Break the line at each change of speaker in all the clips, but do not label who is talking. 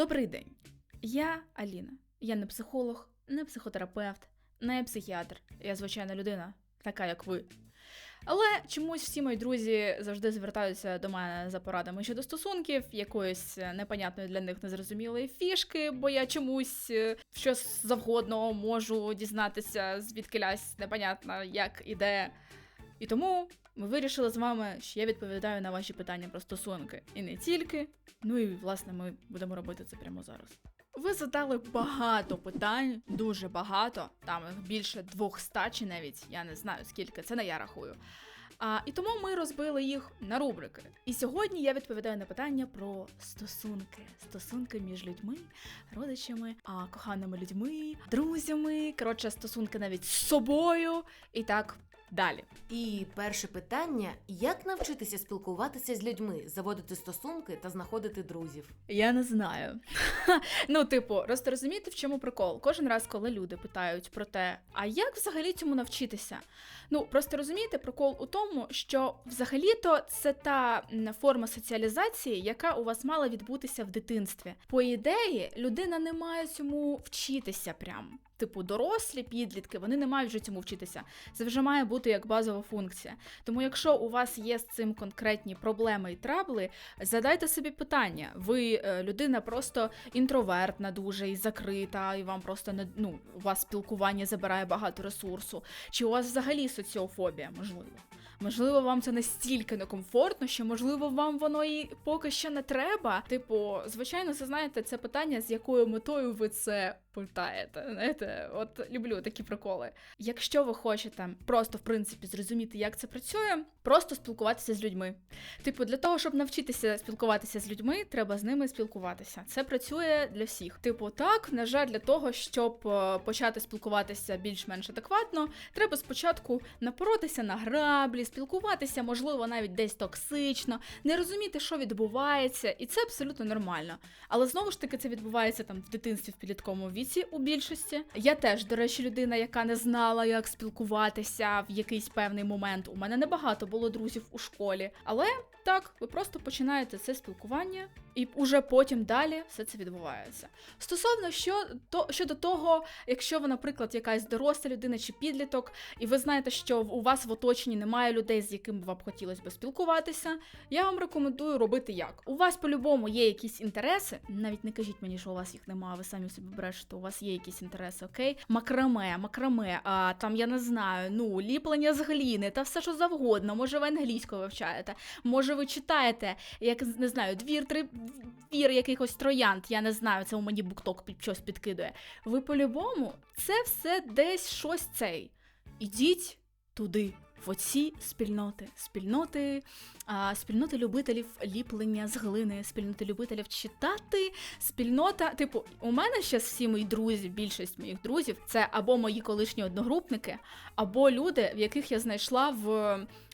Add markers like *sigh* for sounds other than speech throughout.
Добрий день. Я Аліна. Я не психолог, не психотерапевт, не психіатр. Я звичайна людина, така як ви. Але чомусь всі мої друзі завжди звертаються до мене за порадами щодо стосунків, якоїсь непонятної для них незрозумілої фішки, бо я чомусь е, щось завгодно можу дізнатися, звідкилясь непонятно як і де. І тому ми вирішили з вами, що я відповідаю на ваші питання про стосунки. І не тільки. Ну і власне ми будемо робити це прямо зараз. Ви задали багато питань, дуже багато, там їх більше 200 чи навіть я не знаю скільки, це не я рахую. А, і тому ми розбили їх на рубрики. І сьогодні я відповідаю на питання про стосунки. Стосунки між людьми, родичами, а, коханими людьми, друзями, коротше, стосунки навіть з собою і так далі.
І перше питання: як навчитися спілкуватися з людьми, заводити стосунки та знаходити друзів?
Я не знаю. ну, типу, просто розумієте, в чому прикол? Кожен раз, коли люди питають про те, а як взагалі цьому навчитися? Ну, просто розумієте, прикол у тому, що взагалі-то це та форма соціалізації, яка у вас мала відбутися в дитинстві. По ідеї, людина не має цьому вчитися прям. Типу, дорослі підлітки, вони не мають вже цьому вчитися. Це вже має бути як базова функція. Тому, якщо у вас є з цим конкретні проблеми і трабли, задайте собі питання. Ви е, людина просто інтровертна, дуже і закрита, і вам просто не ну, у вас спілкування забирає багато ресурсу. Чи у вас взагалі соціофобія? Можливо. Можливо, вам це настільки некомфортно, що можливо вам воно і поки що не треба. Типу, звичайно, це знаєте, це питання, з якою метою ви це питаєте. Знаєте, от люблю такі приколи. Якщо ви хочете просто в принципі зрозуміти, як це працює, просто спілкуватися з людьми. Типу, для того, щоб навчитися спілкуватися з людьми, треба з ними спілкуватися. Це працює для всіх. Типу, так, на жаль, для того, щоб е, почати спілкуватися більш-менш адекватно, треба спочатку напоротися на граблі, спілкуватися, можливо, навіть десь токсично, не розуміти, що відбувається, і це абсолютно нормально. Але знову ж таки, це відбувається там в дитинстві в підлітковому віці у більшості. Я теж, до речі, людина, яка не знала, як спілкуватися в якийсь певний момент. У мене небагато було друзів у школі, але так, ви просто починаєте це спілкування, і уже потім далі все це відбувається. Стосовно що то щодо того, якщо ви, наприклад, якась доросла людина чи підліток, і ви знаєте, що у вас в оточенні немає людей, з якими вам хотілося б спілкуватися, я вам рекомендую робити як. У вас по-любому є якісь інтереси. Навіть не кажіть мені, що у вас їх немає, ви самі собі брешете, у вас є якісь інтереси, окей? Макраме, макраме, а там я не знаю, ну, ліплення з гліни та все що завгодно. Може, ви англійську вивчаєте, може, ви читаєте, як не знаю, двір, три двір якихось троянд, я не знаю, це у мені букток під щось підкидує. Ви по-любому це все десь щось цей. Ідіть туди. В оці спільноти, спільноти, а, спільноти любителів ліплення з глини, спільноти любителів читати, спільнота. Типу, у мене ще всі мої друзі, більшість моїх друзів, це або мої колишні одногрупники, або люди, в яких я знайшла в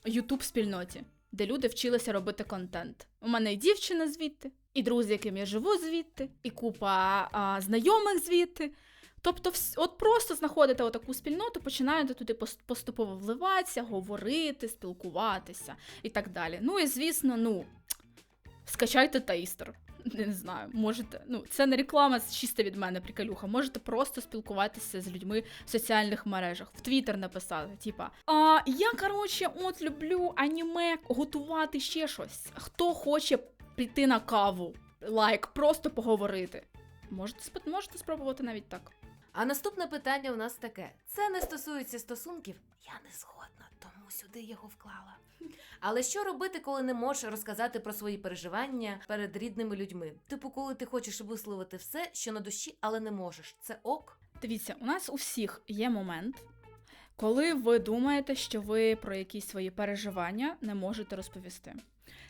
youtube спільноті, де люди вчилися робити контент. У мене і дівчина звідти, і друзі, яким я живу звідти, і купа а, знайомих звідти. Тобто, от просто знаходите отаку спільноту, починаєте туди пос- поступово вливатися, говорити, спілкуватися і так далі. Ну і звісно, ну скачайте тейстер. Не знаю, можете. Ну, це не реклама, чисто від мене приколюха. Можете просто спілкуватися з людьми в соціальних мережах, в Твіттер написати, типа, а я коротше, от люблю аніме, готувати ще щось. Хто хоче прийти на каву, лайк, просто поговорити. Можете, можете спробувати навіть так.
А наступне питання у нас таке: це не стосується стосунків, я не згодна, тому сюди його вклала. Але що робити, коли не можеш розказати про свої переживання перед рідними людьми? Типу, коли ти хочеш висловити все, що на душі, але не можеш. Це ок?
Дивіться, у нас у всіх є момент, коли ви думаєте, що ви про якісь свої переживання не можете розповісти.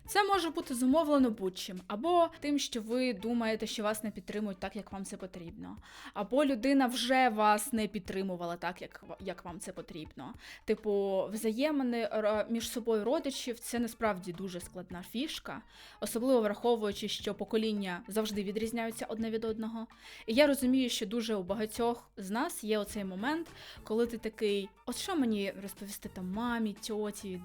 Це може бути зумовлено будь-чим, або тим, що ви думаєте, що вас не підтримують так, як вам це потрібно, або людина вже вас не підтримувала так, як, як вам це потрібно. Типу, взаємини між собою родичів це насправді дуже складна фішка, особливо враховуючи, що покоління завжди відрізняються одне від одного. І я розумію, що дуже у багатьох з нас є оцей момент, коли ти такий, от що мені розповісти там мамі, тьоті,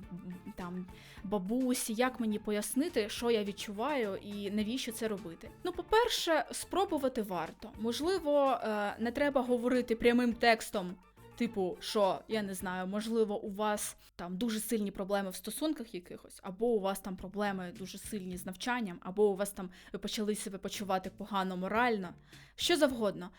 там бабусі, як мені пояснити, що я відчуваю і навіщо це робити. Ну, по-перше, спробувати варто. Можливо, е, не треба говорити прямим текстом. Типу, що я не знаю, можливо, у вас там дуже сильні проблеми в стосунках якихось, або у вас там проблеми дуже сильні з навчанням, або у вас там ви почали себе почувати погано морально, що завгодно.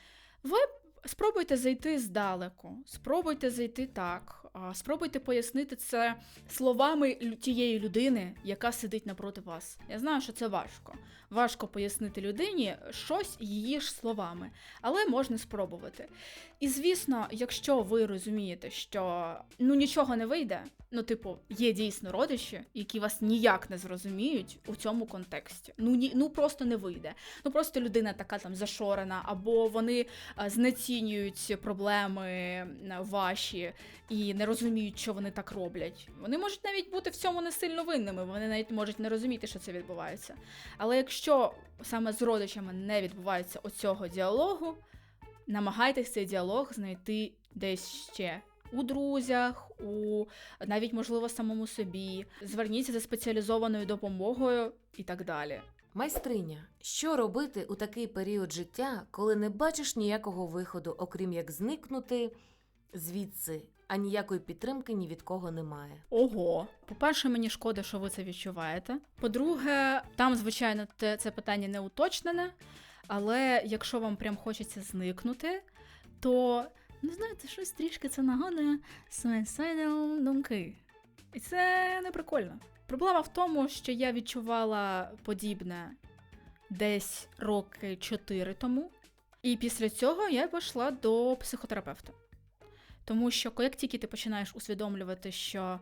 Ви спробуйте зайти здалеку, спробуйте зайти так, спробуйте пояснити це словами тієї людини, яка сидить напроти вас. Я знаю, що це важко. Важко пояснити людині щось її ж словами, але можна спробувати. І звісно, якщо ви розумієте, що ну нічого не вийде, ну, типу, є дійсно родичі, які вас ніяк не зрозуміють у цьому контексті. Ну ні, ну просто не вийде. Ну просто людина така там зашорена, або вони е, знецінюють проблеми ваші і не розуміють, що вони так роблять. Вони можуть навіть бути в цьому не сильно винними, вони навіть можуть не розуміти, що це відбувається. Але якщо саме з родичами не відбувається оцього діалогу, намагайтесь цей діалог знайти десь ще. У друзях, у навіть можливо самому собі, зверніться за спеціалізованою допомогою і так далі.
Майстриня, що робити у такий період життя, коли не бачиш ніякого виходу, окрім як зникнути звідси, а ніякої підтримки ні від кого немає?
Ого, по-перше, мені шкода, що ви це відчуваєте. По-друге, там, звичайно, це питання не уточнене, але якщо вам прям хочеться зникнути, то ну знаєте, щось трішки це нагадує suicidal думки. І це не прикольно. Проблема в тому, що я відчувала подібне десь роки 4 тому, і після цього я пішла до психотерапевта. Тому що як тільки ти починаєш усвідомлювати, що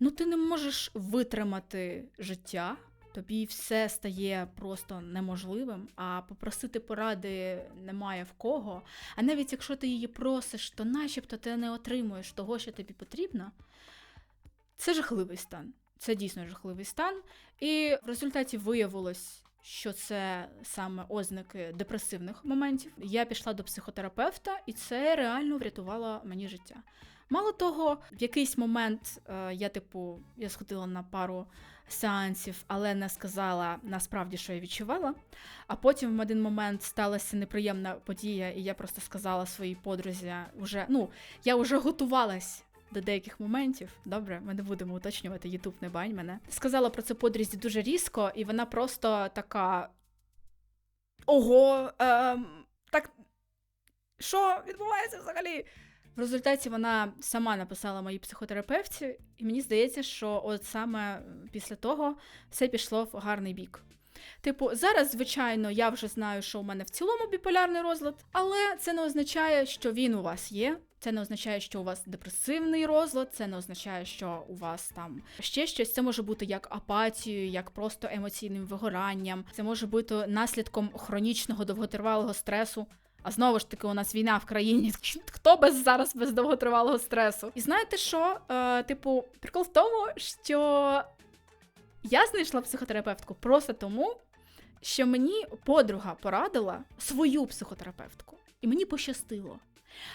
ну ти не можеш витримати життя, тобі все стає просто неможливим, а попросити поради немає в кого. А навіть якщо ти її просиш, то начебто ти не отримуєш того, що тобі потрібно. Це жахливий стан. Це дійсно жахливий стан. І в результаті виявилось, що це саме ознаки депресивних моментів. Я пішла до психотерапевта, і це реально врятувало мені життя. Мало того, в якийсь момент е, я, типу, я сходила на пару сеансів, але не сказала насправді, що я відчувала. А потім в один момент сталася неприємна подія, і я просто сказала своїй подрузі, вже, ну, я вже готувалась до деяких моментів. Добре, ми не будемо уточнювати, Ютуб не бань мене. Сказала про це подрузі дуже різко, і вона просто така. Ого, ем, так що відбувається взагалі? В результаті вона сама написала моїй психотерапевті, і мені здається, що от саме після того все пішло в гарний бік. Типу, зараз, звичайно, я вже знаю, що у мене в цілому біполярний розлад, але це не означає, що він у вас є. Це не означає, що у вас депресивний розлад, це не означає, що у вас там ще щось. Це може бути як апатією, як просто емоційним вигоранням. Це може бути наслідком хронічного довготривалого стресу. А знову ж таки, у нас війна в країні. *laughs* Хто без зараз без довготривалого стресу? І знаєте що? Е, типу, прикол в тому, що я знайшла психотерапевтку просто тому, що мені подруга порадила свою психотерапевтку, і мені пощастило.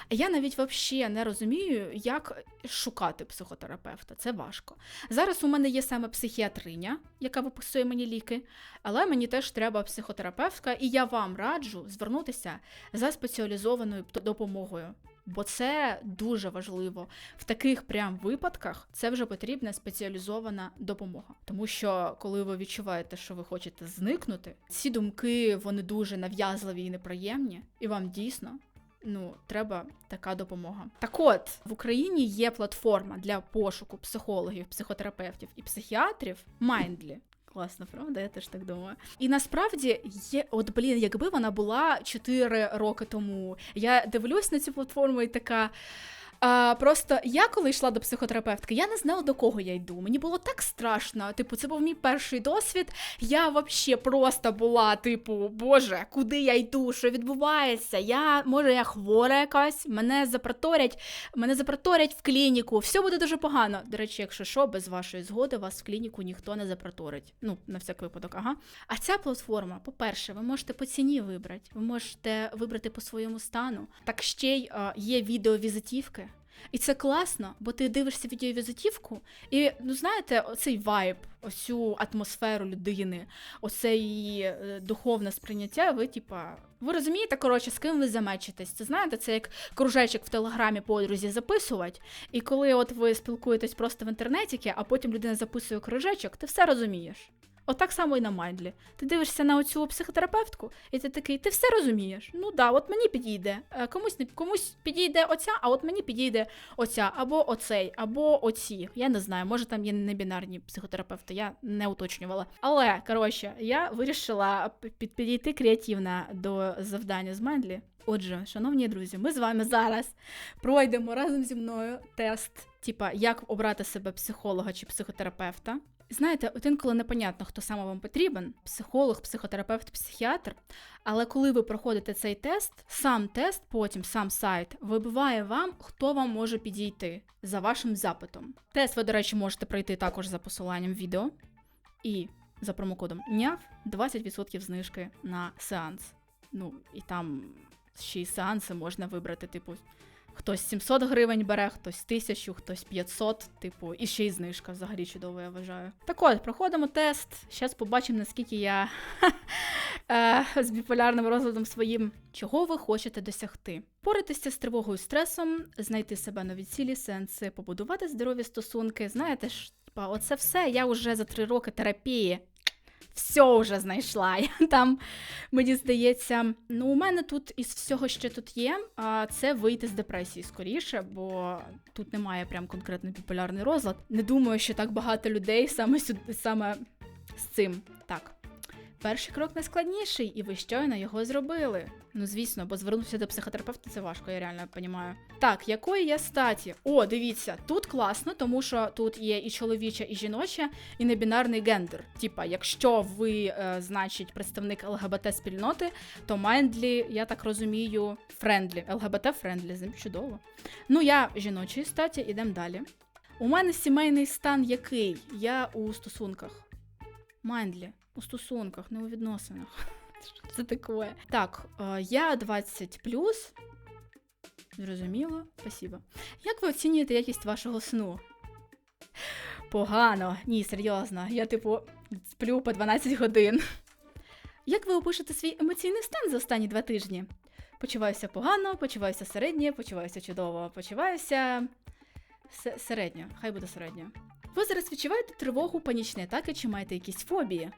Я навіть взагалі не розумію, як шукати психотерапевта. Це важко. Зараз у мене є саме психіатриня, яка виписує мені ліки, але мені теж треба психотерапевтка, і я вам раджу звернутися за спеціалізованою допомогою. Бо це дуже важливо. В таких прям випадках це вже потрібна спеціалізована допомога. Тому що коли ви відчуваєте, що ви хочете зникнути, ці думки вони дуже нав'язливі і неприємні, і вам дійсно ну, треба така допомога. Так от в Україні є платформа для пошуку психологів, психотерапевтів і психіатрів Mindly. Класно, правда? Я теж так думаю. І насправді є, от блін, якби вона була 4 роки тому. Я дивлюсь на цю платформу і така. А, Просто я коли йшла до психотерапевтки, я не знала до кого я йду. Мені було так страшно. Типу, це був мій перший досвід. Я взагалі просто була, типу, Боже, куди я йду? Що відбувається? Я може я хвора якась, мене запроторять, мене запроторять в клініку. Все буде дуже погано. До речі, якщо що, без вашої згоди вас в клініку ніхто не запроторить. Ну, на всяк випадок, ага. А ця платформа, по-перше, ви можете по ціні вибрати, ви можете вибрати по своєму стану. Так ще й є відеовізитівки. І це класно, бо ти дивишся відеовізитівку, і ну знаєте, оцей вайб, оцю атмосферу людини, оце її е, духовне сприйняття. Ви, типа, ви розумієте, коротше, з ким ви замечитесь. Це знаєте, це як кружечок в телеграмі подрузі записувати. І коли от ви спілкуєтесь просто в інтернеті, а потім людина записує кружечок, ти все розумієш. Отак само і на Майндлі. Ти дивишся на оцю психотерапевтку, і ти такий, ти все розумієш. Ну да, от мені підійде. Е, Комусь комусь підійде оця, а от мені підійде оця, або оцей, або оці. Я не знаю, може там є небінарні психотерапевти, я не уточнювала. Але коротше, я вирішила підійти креативно до завдання з Майндлі. Отже, шановні друзі, ми з вами зараз пройдемо разом зі мною тест, типа як обрати себе психолога чи психотерапевта. Знаєте, от інколи непонятно, хто саме вам потрібен: психолог, психотерапевт, психіатр. Але коли ви проходите цей тест, сам тест, потім сам сайт вибиває вам, хто вам може підійти за вашим запитом. Тест ви, до речі, можете пройти також за посиланням відео і за промокодом НЯВ 20% знижки на сеанс. Ну і там ще й сеанси можна вибрати, типу. Хтось 700 гривень бере, хтось 1000, хтось 500, типу, і ще й знижка взагалі чудово, я вважаю. Так от, проходимо тест. Зараз побачимо, наскільки я *laughs* е, з біполярним розладом своїм. Чого ви хочете досягти? Поратися з тривогою, стресом, знайти себе нові цілі, сенси, побудувати здорові стосунки. Знаєте ж, оце все я вже за три роки терапії. Все вже знайшла. *laughs* Я там, мені здається, ну у мене тут із всього, що тут є, це вийти з депресії скоріше, бо тут немає прям конкретно популярний розлад. Не думаю, що так багато людей саме сюди, саме з цим. Так. Перший крок найскладніший, і ви щойно його зробили. Ну, звісно, бо звернутися до психотерапевта це важко, я реально розумію. Так, якої я статі? О, дивіться, тут класно, тому що тут є і чоловіча, і жіноча, і небінарний гендер. Типа, якщо ви, е, значить, представник ЛГБТ спільноти, то Майндлі, я так розумію, френдлі. ЛГБТ френдлі, з ним чудово. Ну, я жіночої статі, ідемо далі. У мене сімейний стан який? Я у стосунках. Майндлі. У стосунках, не у відносинах. *laughs* Що це таке? Так, е, я 20 Зрозуміло, спасибо. Як ви оцінюєте якість вашого сну? Погано, ні, серйозно. Я, типу, сплю по 12 годин. Як ви опишете свій емоційний стан за останні два тижні? Почуваюся погано, почуваюся середньо, почуваюся чудово, почуваюся се- середньо, хай буде середньо. Ви зараз відчуваєте тривогу, панічні атаки чи маєте якісь фобії?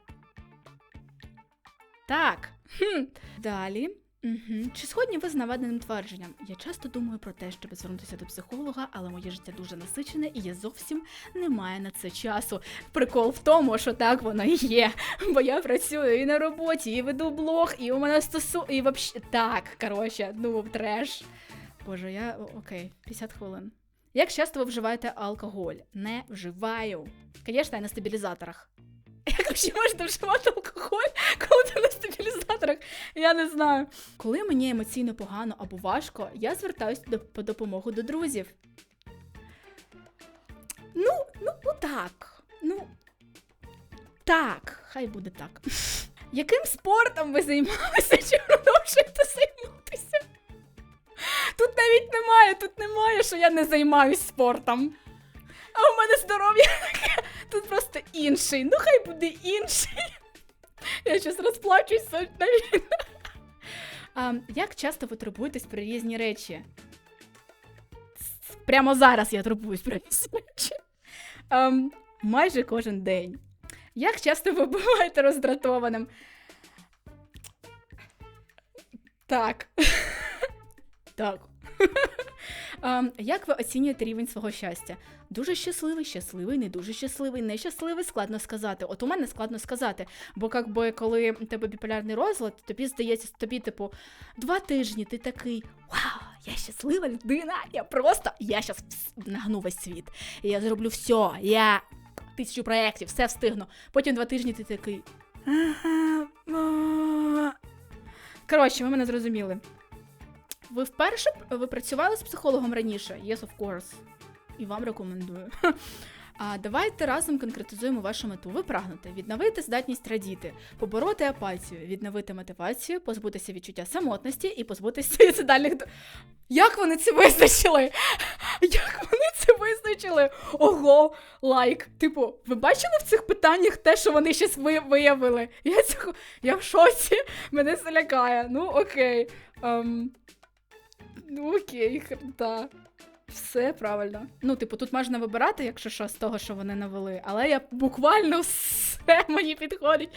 Так. Хм. Далі. Угу. Чи згодні ви з наведеним твердженням? Я часто думаю про те, щоб звернутися до психолога, але моє життя дуже насичене і я зовсім не маю на це часу. Прикол в тому, що так воно і є. Бо я працюю і на роботі, і веду блог, і у мене стосу. І вообще так, коротше, ну треш. Боже, я окей, 50 хвилин. Як часто ви вживаєте алкоголь? Не вживаю. Звісно, я на стабілізаторах. *laughs* Як ще можна вживати алкоголь, коли ти на стабілізаторах? Я не знаю. Коли мені емоційно погано або важко, я звертаюся до, по допомогу до друзів. Ну, ну, ну так. Ну. Так, хай буде так. *laughs* Яким спортом ви займалися чи продовжуєте займатися? Тут навіть немає, тут немає, що я не займаюсь спортом. А у мене здоров'я таке, тут просто інший. Ну хай буде інший. Я щось розплачусь. А, як часто ви турбуєтесь про різні речі? Прямо зараз я турбуюсь про різні речі. Ам, майже кожен день. Як часто ви буваєте роздратованим? Так. Так. Як ви оцінюєте рівень свого щастя? Дуже щасливий, щасливий, не дуже щасливий, нещасливий, складно сказати. От у мене складно сказати. Бо як би коли у тебе біполярний розлад, тобі здається, тобі, типу, два тижні ти такий Вау, я щаслива людина! Я просто я щас нагну весь світ. Я зроблю все, я тисячу проєктів, все встигну. Потім два тижні ти такий. Коротше, ви мене зрозуміли. Ви вперше ви працювали з психологом раніше? Yes, of course. І вам рекомендую. *laughs* А давайте разом конкретизуємо вашу мету. Ви прагнете відновити здатність радіти, побороти апатію, відновити мотивацію, позбутися відчуття самотності і позбутися суїцидальних. Як вони це визначили? *laughs* Як вони це визначили? Ого, лайк. Типу, ви бачили в цих питаннях те, що вони щось виявили? Я цього. Я в шоці. Мене це лякає. Ну, окей. Ем... Ну, окей, да. Все правильно. Ну, типу, тут можна вибирати, якщо що, з того, що вони навели, але я буквально все *laughs* мені підходить.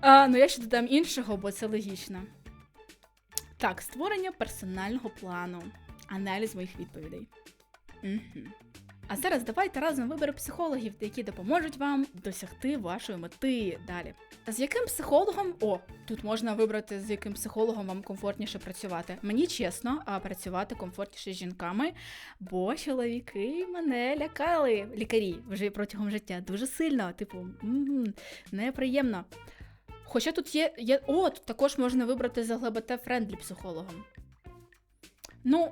А, ну, я ще додам іншого, бо це логічно. Так, створення персонального плану. Аналіз моїх відповідей. Угу. А зараз давайте разом виберемо психологів, які допоможуть вам досягти вашої мети далі. З яким психологом? О, тут можна вибрати, з яким психологом вам комфортніше працювати. Мені чесно, а працювати комфортніше з жінками, бо чоловіки мене лякали. Лікарі вже протягом життя дуже сильно. Типу, м, неприємно. Хоча тут є, є. О, тут також можна вибрати з ЛГБТ-френдлі психологом. Ну.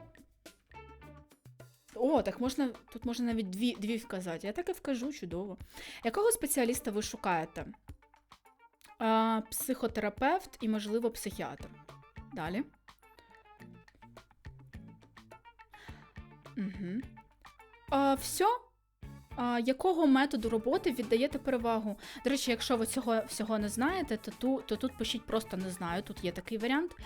О, так можна. Тут можна навіть дві, дві вказати. Я так і вкажу, чудово. Якого спеціаліста ви шукаєте? А, психотерапевт і, можливо, психіатр. Далі. Угу. А, все? Якого методу роботи віддаєте перевагу? До речі, якщо ви цього всього не знаєте, то, ту, то тут пишіть просто не знаю. Тут є такий варіант.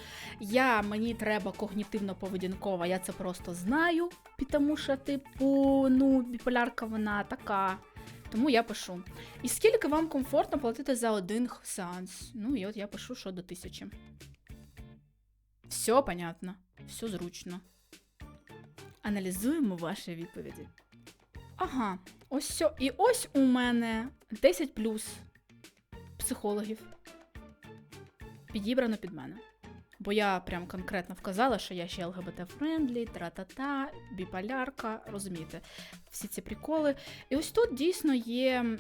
Я мені треба когнітивно-поведінкова, я це просто знаю, тому що, типу, ну, біполярка вона така. Тому я пишу. І скільки вам комфортно платити за один сеанс? Ну, і от я пишу, що до тисячі. Все понятно, все зручно. Аналізуємо ваші відповіді. Ага, ось сьо. І ось у мене 10 плюс психологів. Підібрано під мене. Бо я прям конкретно вказала, що я ще ЛГБТ-френдлі, тра-та-та, біполярка, розумієте, всі ці приколи. І ось тут дійсно є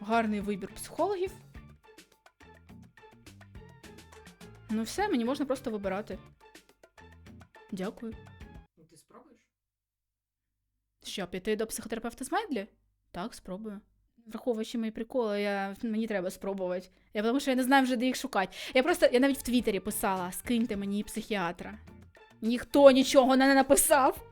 гарний вибір психологів. Ну, все, мені можна просто вибирати. Дякую. Що, піти до психотерапевта з Медлі? Так, спробую. Враховуючи мої приколи, я, мені треба спробувати. Я тому що я не знаю вже, де їх шукати. Я просто я навіть в Твіттері писала: скиньте мені психіатра. Ніхто нічого не написав.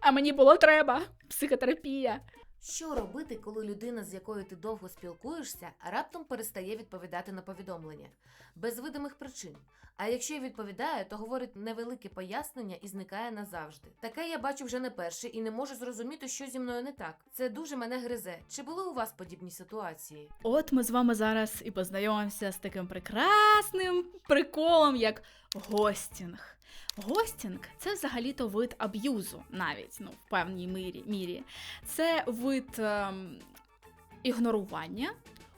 А мені було треба. Психотерапія.
Що робити, коли людина, з якою ти довго спілкуєшся, раптом перестає відповідати на повідомлення без видимих причин? А якщо й відповідає, то говорить невелике пояснення і зникає назавжди. Таке я бачу вже не перше і не можу зрозуміти, що зі мною не так. Це дуже мене гризе. Чи були у вас подібні ситуації?
От ми з вами зараз і познайомимося з таким прекрасним приколом, як гостінг. Гостінг це взагалі-то вид аб'юзу, навіть ну, в певній мірі. мірі. Це вид ем, ігнорування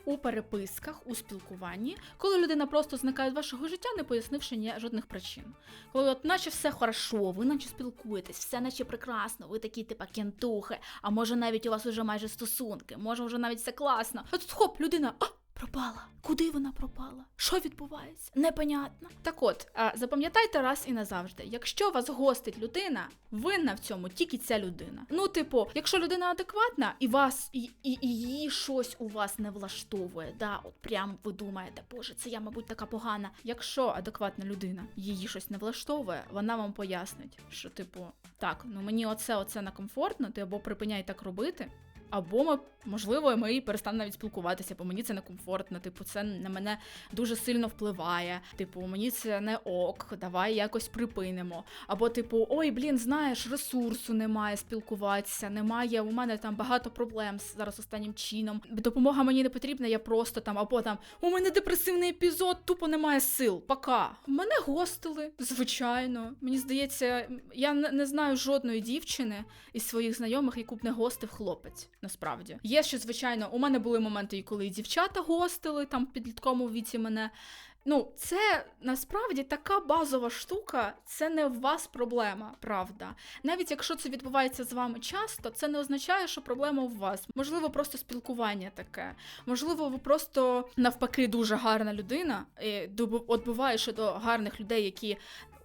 у переписках, у спілкуванні, коли людина просто зникає з вашого життя, не пояснивши ні жодних причин. Коли от наче все хорошо, ви наче спілкуєтесь, все наче прекрасно, ви такі типа кентухи, а може навіть у вас уже майже стосунки, може вже навіть все класно. А тут хоп, людина. А! Пропала. Куди вона пропала? Що відбувається? Непонятно. Так от, а, запам'ятайте раз і назавжди: якщо вас гостить людина, винна в цьому тільки ця людина. Ну, типу, якщо людина адекватна і вас і, і, і її щось у вас не влаштовує, да, от прям ви думаєте, боже, це я, мабуть, така погана. Якщо адекватна людина її щось не влаштовує, вона вам пояснить, що, типу, так, ну мені оце, оце некомфортно, ти або припиняй так робити. Або ми, можливо, ми перестанемо навіть спілкуватися, бо мені це некомфортно. Типу, це на мене дуже сильно впливає. Типу, мені це не ок, давай якось припинимо. Або, типу, ой, блін, знаєш, ресурсу немає спілкуватися, немає. У мене там багато проблем зараз останнім чином. Допомога мені не потрібна, я просто там, або там у мене депресивний епізод, тупо немає сил. Пока. Мене гостили, звичайно. Мені здається, я не, не знаю жодної дівчини із своїх знайомих, яку б не гостив хлопець. Насправді є ще, звичайно, у мене були моменти, і коли і дівчата гостили там в підлітковому віці мене. Ну, це насправді така базова штука, це не в вас проблема, правда. Навіть якщо це відбувається з вами часто, це не означає, що проблема в вас. Можливо, просто спілкування таке. Можливо, ви просто навпаки дуже гарна людина, і от буває, що до гарних людей, які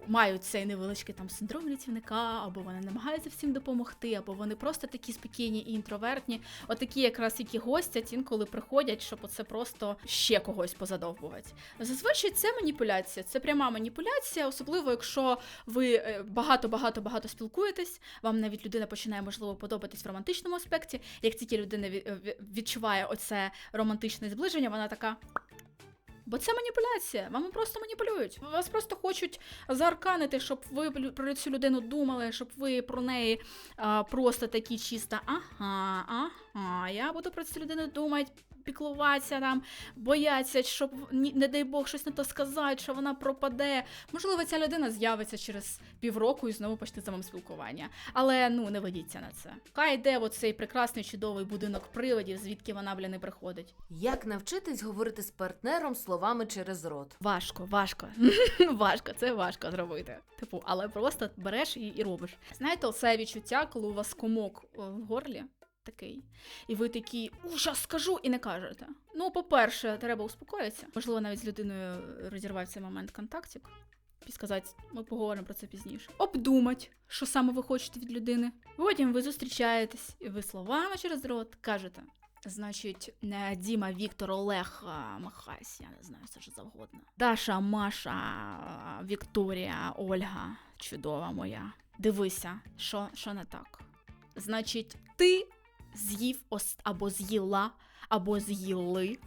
мають цей невеличкий там синдром літівника, або вони намагаються всім допомогти, або вони просто такі спокійні і інтровертні. Отакі якраз які гостять, інколи приходять, щоб оце просто ще когось позадовбувати. Зазвичай це маніпуляція, це пряма маніпуляція, особливо якщо ви е, багато-багато багато спілкуєтесь, вам навіть людина починає можливо подобатись в романтичному аспекті. Як тільки людина ві- е, відчуває оце романтичне зближення, вона така. Бо це маніпуляція, вами просто маніпулюють. Вас просто хочуть заарканити, щоб ви про цю людину думали, щоб ви про неї а, просто такі чисто ага, ага, я буду про цю людину думати, піклуватися там, бояться, щоб не дай Бог щось не то сказати, що вона пропаде. Можливо, ця людина з'явиться через півроку і знову почне з вами спілкування. Але ну не ведіться на це. Хай йде оцей прекрасний чудовий будинок привидів, звідки вона бля не приходить.
Як навчитись говорити з партнером словами через рот?
Важко, важко. *laughs* важко, це важко зробити. Типу, але просто береш і, і робиш. Знаєте, це відчуття, коли у вас комок е, в горлі такий, і ви такі ужас скажу і не кажете. Ну, по-перше, треба успокоїтися. Можливо, навіть з людиною розірвати цей момент контактів. І сказати, ми поговоримо про це пізніше. Обдумать, що саме ви хочете від людини. Потім ви зустрічаєтесь, і ви словами через рот кажете. Значить, не Діма, Віктор, Олег, Махась, я не знаю, все що завгодно. Даша, Маша, Вікторія, Ольга, чудова моя. Дивися, що, що не так. Значить, ти з'їв або з'їла, або з'їли.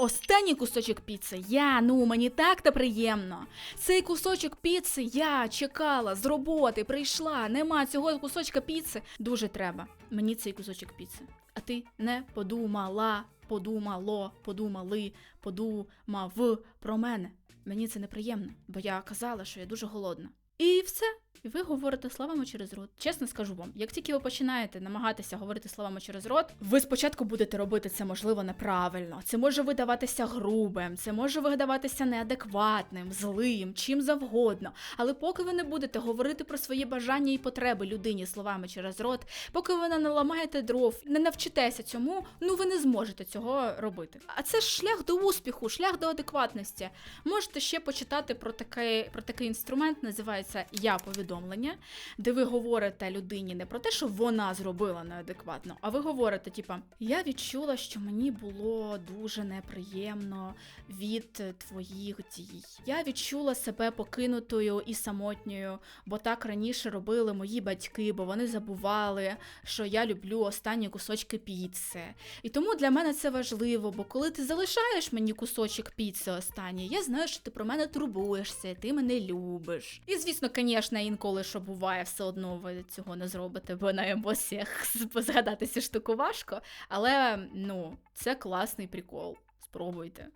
Останній кусочок піци. Я, ну мені так та приємно. Цей кусочок піци я чекала з роботи, прийшла, нема цього кусочка піци. Дуже треба. Мені цей кусочок піци. А ти не подумала, подумало, подумали, подумав про мене. Мені це неприємно, бо я казала, що я дуже голодна. І все. І ви говорите словами через рот. Чесно скажу вам, як тільки ви починаєте намагатися говорити словами через рот, ви спочатку будете робити це можливо неправильно. Це може видаватися грубим, це може видаватися неадекватним, злим, чим завгодно. Але поки ви не будете говорити про свої бажання і потреби людині словами через рот, поки ви не наламаєте дров, не навчитеся цьому, ну ви не зможете цього робити. А це ж шлях до успіху, шлях до адекватності. Можете ще почитати про такий, про такий інструмент, називається Я повідомлення, де ви говорите людині не про те, що вона зробила неадекватно, а ви говорите, типа, я відчула, що мені було дуже неприємно від твоїх дій. Я відчула себе покинутою і самотньою, бо так раніше робили мої батьки, бо вони забували, що я люблю останні кусочки піци. І тому для мене це важливо, бо коли ти залишаєш мені кусочок піци останній, я знаю, що ти про мене турбуєшся, ти мене любиш. І звісно, звісно, інколи що буває, все одно ви цього не зробите, бо на емоціях *laughs* згадати штуку важко. Але ну, це класний прикол. Спробуйте.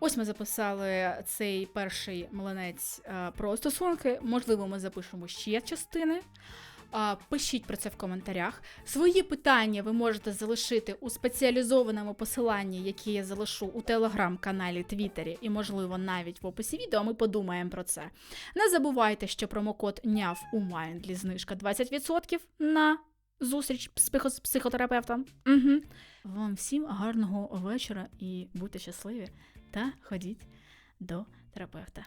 Ось ми записали цей перший млинець е, про стосунки. Можливо, ми запишемо ще частини. Пишіть про це в коментарях. Свої питання ви можете залишити у спеціалізованому посиланні, яке я залишу у телеграм-каналі, Твіттері і, можливо, навіть в описі відео. Ми подумаємо про це. Не забувайте, що промокод НЯВ у Майндлі знижка 20% на зустріч з психотерапевтом. Угу. Вам всім гарного вечора і будьте щасливі та ходіть до терапевта.